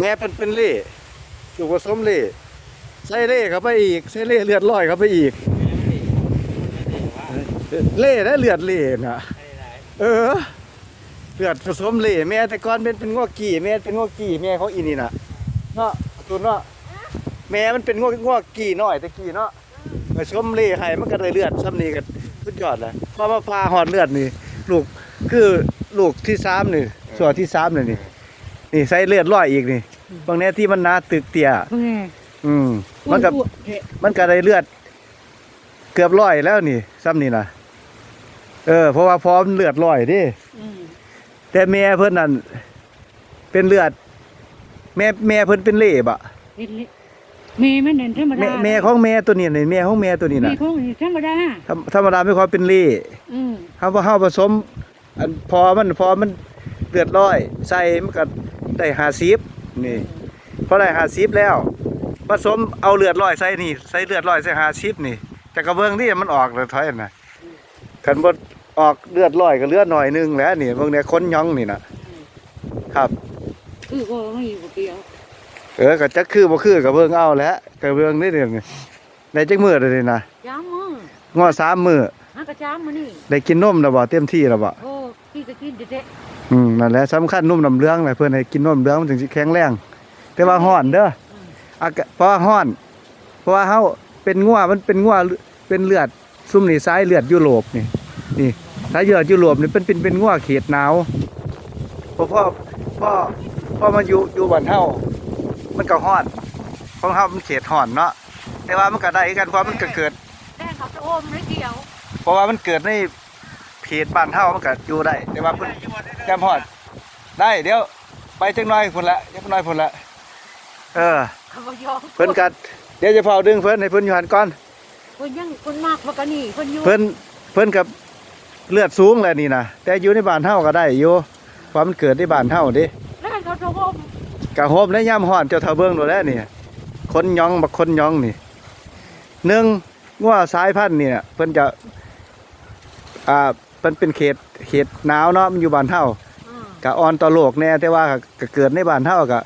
แม่เป็นเป็นเล่ลูกผสมเล่ใส่เล่เข้าไปอีกใส่เล่เลือดลอยเข้าไปอีก เล่ได้เลือดเล่น่ะ เออ เลือดผสมเล่แม่แต่ก่อนเป็นเป็นงอกกี่แม่เป็นงอกกี่แม่เขาอีนี่น่ะเนาะตัวเนาะแม่มันเป็นงอกงอกกี่น้อยแต่กี่เนาะผสมเล่ให้มันก็ได้เลือดซ้ำนี่ก็สุดยอดเลยพอมาพาหอดเลือดนี่ลูกคือลูกที่สามนี่ส่วนที่สามนี่ นี่นี่ใส่เลือดร้อยอีกนี่บางแน่ที่มันหนาตึกเตี้ยเพิ่งไงอืมมันก็มันก็ได้เลือด เกือบร้อยแล้วนี่ซ้ำนี่นะเออ เพราะว่าพร้อมเลือดร้อยเดิอืมแต่แม่เพิ่นนั่นเป็นเลือด แม่แม่เพิ่นเป็นเล่บอะเล็กๆแม่มันเด่นธรรมแม่ดาแม่ของแม่ตัวนี้นี่แม่ของแม่ตัวนี้แม่น่ะของนี่ธรรมดาธรรมธรรมดาไม่ค่อยเป็นเล่อืมเฮาว่าเฮาผสมอันพอมันพอมันเลือดร้อย ใส่มันก็ ได้50นี่พอได้50แล้วผสมเอาเลือดร้อยใส่นี่ใส่เลือดร้อยใส่50นี่ แต่กระเบื้องนี่มันออกเลยถอยน่ะคันบ่ออกเลือดร้อยก็เหลือดหน่อยหนึงแล้วนี่เบิ่งเนี่ยคนหยองนี่น่ะครับคือก็ไม่อยู่กับเดียวเออก็จักคือบ่คือก็เบิ่งเอาแหล้วก็เบิ่งนี่เด้นี่ได้จักมื้อแล้วนี่นะจ้ามมือง้อสามมื้อหากระจ้ามมานี่ได้กินนมแล้วบ่เต็มที่แล้วบ่โอ้พี่ก็กินเด็ด อืมนั่นแหละสำคัญนมน้ำเหลืองน่ะเพิ่นให้กินนมเหลืองมันถึงสิแข็งแรง แต่ว่าฮ้อนเด้ออากาศเพราะว่าฮ้อน เพราะว่าเฮาเป็นงัวมันเป็นงัวเป็นเลือดซุ่มนี่สายเลือดยุโรปนี่นี่สายเลือดยุโรปนี่เป็นเป็นเป็นงัวเขตหนาวเพราะพ่อพ่อพ่อมาอยู่อยู่บ้านเฮามันก็ฮ้อนของเฮามันเขตฮ้อนเนาะแต่ว่ามันก็ได้กันเพราะมันก็เกิดๆแต่เขาจะโอมไม่เกี่ยว เพราะว่ามันเกิดใน เขตบ้านเฮามันก็อยู่ได้แต่ว่าเพิ่นจำฮอด ได้เดี๋ยวไปจังน้อยพุ่นละจังน้อยพุ่นละเออเขาบ่ยอมเพิ่นกัดเดี๋ยวจะเฝ้าดึงเพิ่นให้เพิ่นอยู่หันก่อนเพิ่นยังเพิ่นมากกว่ากันนี่เพิ่นอยู่เพิ่นเพิ่นกับเลือดสูงแหละนี่นะแต่อยู่ในบ้านเฮาก็ได้อยู่เพราะมันเกิดในบ้านเฮาเด้แล้วเขาจะโอมกะโฮมในยามฮ้อนเจ้าทาเบิ่งโดดแล้วนี่คนหยองบักคนหยองนี่หนึ่งงัวสายพันธุ์นี่น่ะเพิ่นจะอ่า มันเป็นเขตเขตหนาวเนาะมันอยู่บ้านเฮาอืมก็อ่อนต่อโลกแน่แต่ว่าก็เกิดในบ้านเฮาก็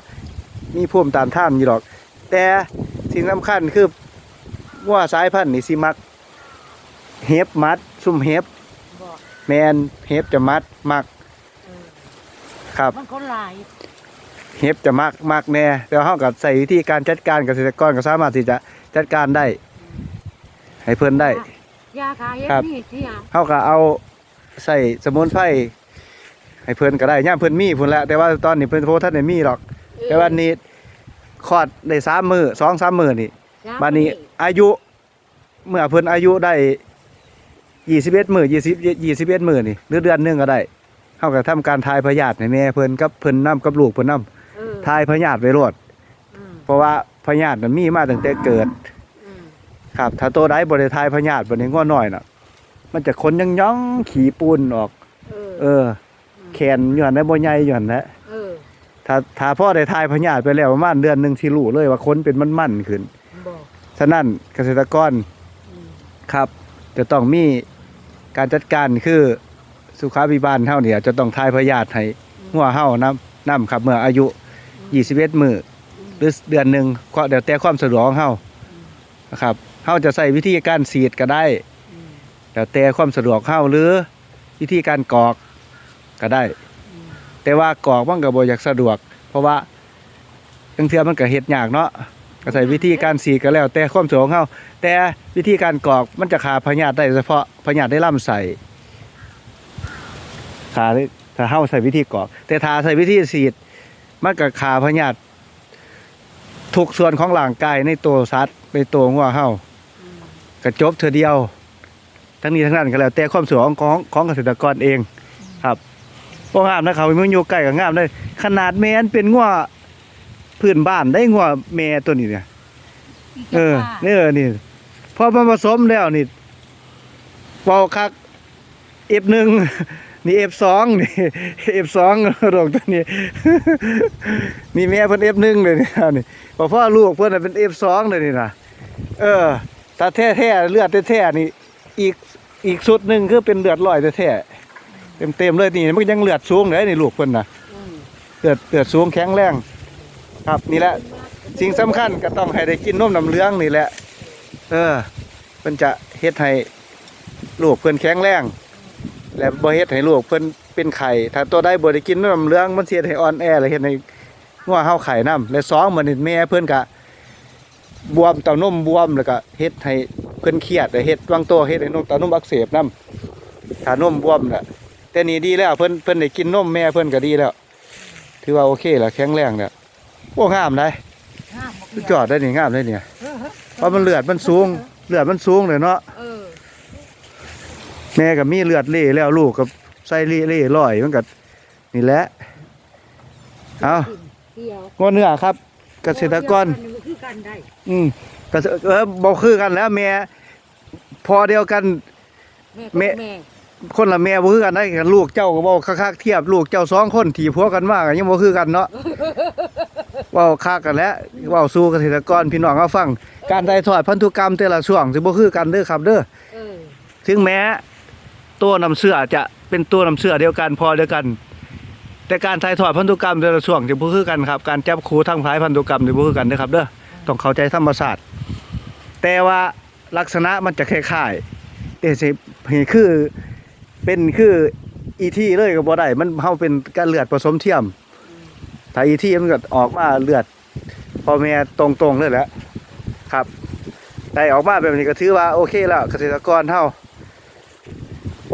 มีภูมิต้านทานอยู่ดอก แต่สิ่งสำคัญคือว่าสายพันธุ์นี่สิมักเห็บมัด ซุ่มเห็บบอกแมนเห็บจะมัดมักเออครับ มันคนหลายเห็บจะมักมักแน่แต่เฮาก็ใส่วิธีการจัดการเกษตรกรก็สามารถที่จะจัดการได้ ให้เพิ่นได้ ยาขายเย็ครับ นี่ที่อะเฮาก็เอา ใส่สมุนไพรให้เพิ่นก็ได้ย่ามเพิ่นมีพุ่นแหละแต่ว่าตอนนี้เพิ่นโพท่านได้มีหรอก แต่วันนี้คลอดได้สามมือสองสามมือนี่ยาบัดนี้อายุเมื่อเพิ่นอายุได้ยี่สิบเอ็ดมือยี่สิบยี่สิบเอ็ดมือนี่หรือเดือนหนึงก็ได้เฮาก็ทำการทายพยาธิให้แม่เพิ่นกับเพิ่นนํกับลูกเพิ่นนํเออทายพยาธิไว้โลดอืมเพราะว่าพยาธิมันมีมาตั้งแต่เกิดอืมครับ ถ้าตัวใดบ่ได้ทายพยาธิบ่ได้ง้อน้อยน่ะ มันจะคนยังย่องขี้ปูนออก เออ เออ แขนอยู่หั่นได้บ่ใหญ่อยู่หั่นแหละเออถ้าถ้าพ่อได้ทายพยาธิไปแล้วประมาณเดือนหนึงสิรู้เลยว่าคนเป็นมันๆขึ้นบอกฉะนั้นเกษตรกรอืมครับ จะต้องมีการจัดการคือสุขาภิบาลเฮาเนี่ย จะต้องทายพยาธิให้หัวเฮานํนํครับเมื่ออายุ 21มื้อหรือเดือนหนึงก็เดี๋ยวแต่ความสะดวกของเฮานะครับเฮาจะใช้วิธีการฉีดก็ได้อืม แล้วแต่ความสะดวกเฮาหรือวิธีการกรอกก็ได้อืมแต่ว่ากรอกมันก็บ่อยากสะดวก เพราะว่าบางเทื่อมันก็เฮ็ดยากเนาะก็ใช้วิธีการฉีดก็แล้ว แต่ความสะดวกของเฮาแต่วิธีการกรอกมันจะฆ่าพยาธิได้เฉพาะพยาธิได้ลำไส้ฆ่าได้ถ้าเฮาใช้วิธีกรอก แต่ถ้าใช้วิธีฉีดมันก็ฆ่าพยาธิทุกส่วนของร่างกายในตัวสัตว์ในตัวงัวเฮาอืมก็จบเธอเดียว ทั้งนี้ทั้งนั้นก็แล้วแต่ความสะดวกของของเกษตรกรเองครับพวกงามนะครับมันอยู่ใกล้กับงามเลยขนาดแม่นเป็นงัวพื้นบ้านได้งัวแม่ตัวนี้เนี่ยอีกเออจะว่าเนี่ยนี่พอมาผสมแล้วนี่เป่าคัก F1 นี่ F2 นี่ F2 ดอกตัวนี้นี่แม่เพิ่น F1 เลยนี่นี่พอพ่อลูกเพิ่นน่ะเป็น F2 เลยนี่นะเออถ้าแท้ๆเลือดแท้ๆนี่อีก อีกสุดหนึงคือเป็นเลือดลอยแท้ๆเต็มๆเลยนี่มันยังเลือดสูงเลยนี่ลูกเพิ่นน่ะอืมเลือดเลือดสูงแข็งแรง ครับนี่แหละ สิ่งสำคัญก็ต้องให้ได้กินนมน้ำเหลืองนี่แหละ เออเพิ่นจะเฮ็ดให้ลูกเพิ่นแข็งแรง และบ่เฮ็ดให้ลูกเพิ่นเป็นไข่ถ้าตัวใดบ่ได้กินนมน้ำเหลืองมันสิเฮ็ดให้อ่อนแอและเฮ็ดให้งัวเฮาไข่นํและสองมันนี่แม่เพิ่นก็บวมเต้านมบวมแล้วก็เฮ็ดให้ เพิ่นเครียดและเฮ็ดวางตัวเฮ็ดให้นมเต้านมอักเสบนํถ้านมบวมน่ะแต่นี่ดีแล้วเพิ่นเพิ่นได้กินนมแม่เพิ่นก็ดีแล้ว ถือว่าโอเคแล้วแข็งแรงแล้วโอ้งามได้ห้ามบอกสุดยอดได้นี่งามได้เนี่ยเออเพราะมันเลือดมันสูงเลือดมันสูงเลยเนาะเออแม่ก็มีเลือดเล่แล้วลูกกับใส่เล่เล่ลอยมันก็นี่แหละเอาเดียวงอเนื้อครับ เกษตรกรเดียวกันคือกันได้อืมเกษตรเออบอกคือกันแล้วแม่พอเดียวกันแม่แม่แม่คนละแม่บ่คือกันได้กันลูกเจ้าก็บอกคักๆเทียบลูกเจ้าสองคนที่พัวกันมากยังบ่คือกันเนาะเว้าคักกันแล้วเว้าสู่เกษตรกรพี่น้องเฮาฟัง การถ่ายทอดพันธุกรรมแต่ละช่วงสิบ่คือกันเด้อครับเด้อเออถึงแม้ตัวน้ำเสื้อจะเป็นตัวน้ำเสื้อเดียวกันพอเดียวกัน แต่การถ่ายทอดพันธุกรรมแต่ละช่วงจะบ่คือกันครับ การจับคูทั้งพายพันธุกรรมจะบ่คือกันนะครับเด้อต้องเข้าใจธรรมศาสตร์ แต่ว่าลักษณะมันจะคล้ายๆแต่สินี่คือเป็นคืออีที่เลยก็บ่ได้มันเฮาเป็นการเลือดผสมเทียมถ้าอีที่มันก็ออกมาเลือดพ่อแม่ตรงๆเลยแหละครับได้ออกมาแบบนี้ก็ถือว่าโอเคแล้วเกษตรกรเฮา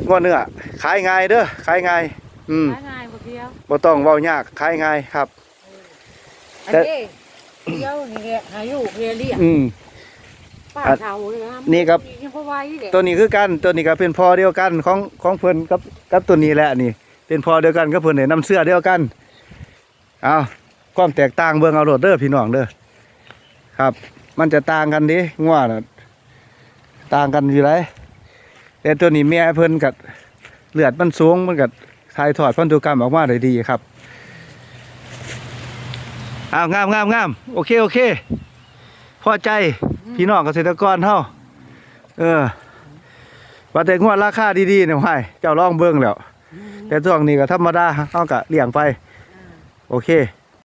ง้อเนื้อขายง่ายเด้อขายง่าย อืมขายง่ายบ่เดียวบ่ต้องเว้ายากขายง่ายครับอันแต่นี้เดียวนี่แหละหาอยู่เรียเรียกอืม ป้าอันเฒ่าเลยนะนี่ครับ ยังพอไหว้เด็กตัวนี้คือกันตัวนี้ก็เป็นพอเดียวกันของของเพิ่นกับกับตัวนี้แหละนี่ เป็นพอเดียวกันกับเพิ่นเนี่ยน้ำเสื้อเดียวกันเอาความแตกต่างเบิ่งเอาโลดเด้อพี่น้องเด้อครับ มันจะต่างกันดิงัวน่ะต่างกันอยู่ไรแต่ตัวนี้แม่เพิ่นกับเลือดมันสูงมันกับถ่ายทอดพันธุกรรมออกมาได้ดีครับอ้าวงามงามงามโอเคโอเคพ อใจพี่น้องเกษตรกรเท่าเออว่าแต่งวดราคาดีๆเนี่ยให้เจ้าลองเบิ้งแล้วแต่ช่วงนี้ก็ธรรมดาเท่ากับเลี้ยงไป โอเค